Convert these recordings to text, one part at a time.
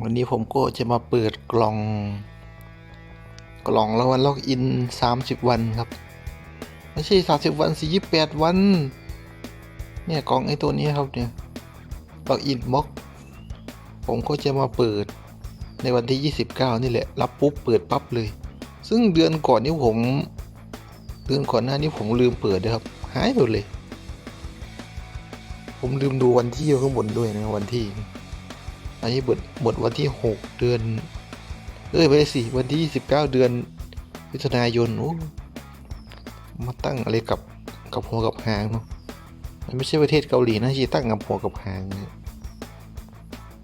วันนี้ผมก็จะมาเปิดกล่อง กล่องรางวัลล็อกอิน 30 วันครับ ไม่ใช่ 30 วัน48วัน เนี่ยกล่องไอ้ตัวนี้ครับเนี่ยล็อกอินบ็อกผมก็จะมาเปิดในวันที่ 29 นี่แหละ รับปุ๊บเปิดปั๊บเลย ซึ่งเดือนก่อนนี้ผม เดือนก่อนหน้านี้ผมลืมเปิดด้วยครับ หายหมดเลย ผมลืมดูวันที่ข้างบนด้วยนะวันที่ อันนี้หมดหมดวันที่หกเดือน เอ้ยไม่ใช่สิ วันที่ยี่สิบเก้าเดือนมิถุนายนโอ้มาตั้งอะไรกับกับหัวกับหางเนาะมันไม่ใช่ประเทศเกาหลีนะที่ตั้งกับหัวกับหางเนี่ย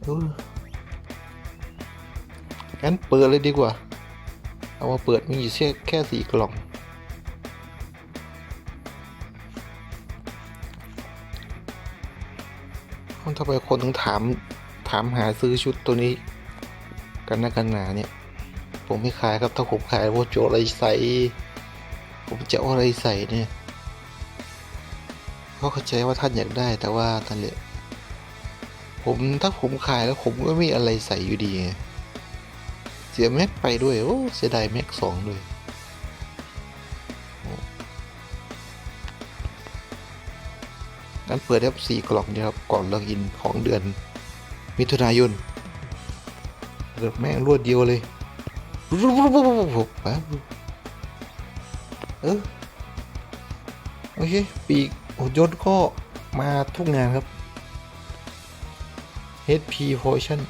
อองั้นเปิดเลยดีกว่า เอามาเปิดมีอยู่แค่แค่สี่กล่องคนทำไมคนถึงถาม ถามหาซื้อชุดตัวนี้ กันนะกันหนาเนี่ย ผมไม่ขายครับถ้าผมขายว่าจะอะไรใส่ ผมจะอะไรใส่เนี่ยเขาเข้าใจว่าท่านอยากได้แต่ว่าท่านเลยผมถ้าผมขายแล้วผมก็ไม่มีอะไรใส่อยู่ดี เสียแม็กไปด้วย โอ้เสียดายแม็กสองด้วยงั้นเปิดได้สี่กล่องเดียวครับกล่องล็อกอินของเดือน มิถุนายนเปิดแม่งรวดเดียวเลยเออโอเค ปีกโอยนต์ก็มาทุกงานครับ HP Potion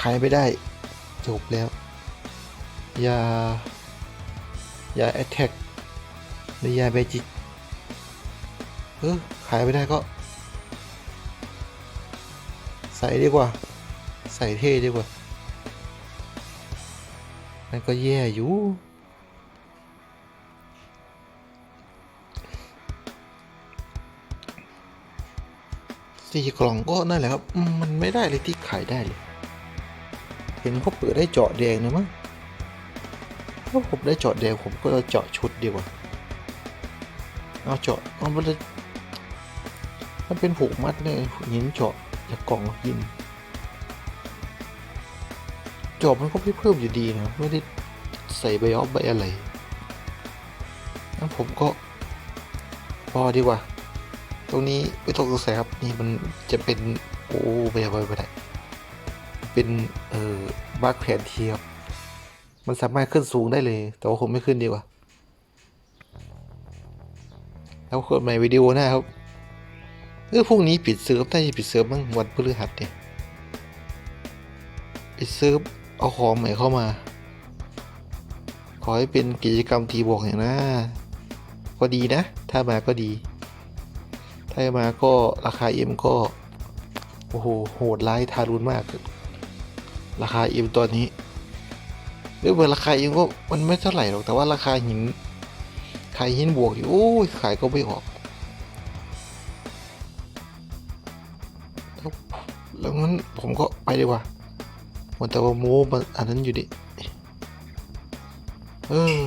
ขายไม่ได้ จบแล้ว ยา ยา Attack หรือยาเบจิก เออ ขายไม่ได้ก็ ใส่ดีกว่า ใส่เท่ดีกว่านั่นก็แย่อยู่สี่กล่องก็นั่นแหละครับ มันไม่ได้เลยที่ขายได้เลย เห็นเขาเปิดได้เจาะแดงนะมั้งถ้าผมได้เจาะแดงผมก็จะเจาะชุดดีกว่า เอาเจาะเอามันเลยมันเป็นผูกมัดเนี่ยหินเจาะ จากกล่องหินเจาะมันก็ไม่เพิ่มอยู่ดีนะ ไม่ได้ใส่ใบออฟใบอะไรงั้นผมก็พอดีกว่า ตรงนี้ไม่ต้องสงสัยครับ นี่มันจะเป็น โอ้ไปไปไปได้เป็น เอ่อบักแผนเทียบมันสามารถขึ้นสูงได้เลย แต่ว่าผมไม่ขึ้นดีกว่า แล้วคนใหม่วิดีโอหน้าครับ เออพรุ่งนี้ปิดเซิร์ฟได้จะปิดเซิร์ฟบ้างวันพฤหัสเนี่ยปิดเซิร์ฟเอาของใหม่เข้ามา ขอให้เป็นกิจกรรมทีบอกอย่างนะก็ดีนะ ถ้ามาก็ดี ถ้ามาก็ราคาเอ็มก็ โอ้โห โหดร้ายทารุณมาก ราคาเอ็มตอนนี้เรื่องราคาเอ็มก็มันไม่เท่าไหร่หรอกแต่ว่าราคาหินขายหินบวกอยู่โอ้ยขายก็ไม่ออก แล้วแล้วงั้นผมก็ไปดีกว่าหมดแต่ว่าโม้อันนั้นอยู่ดิ เออ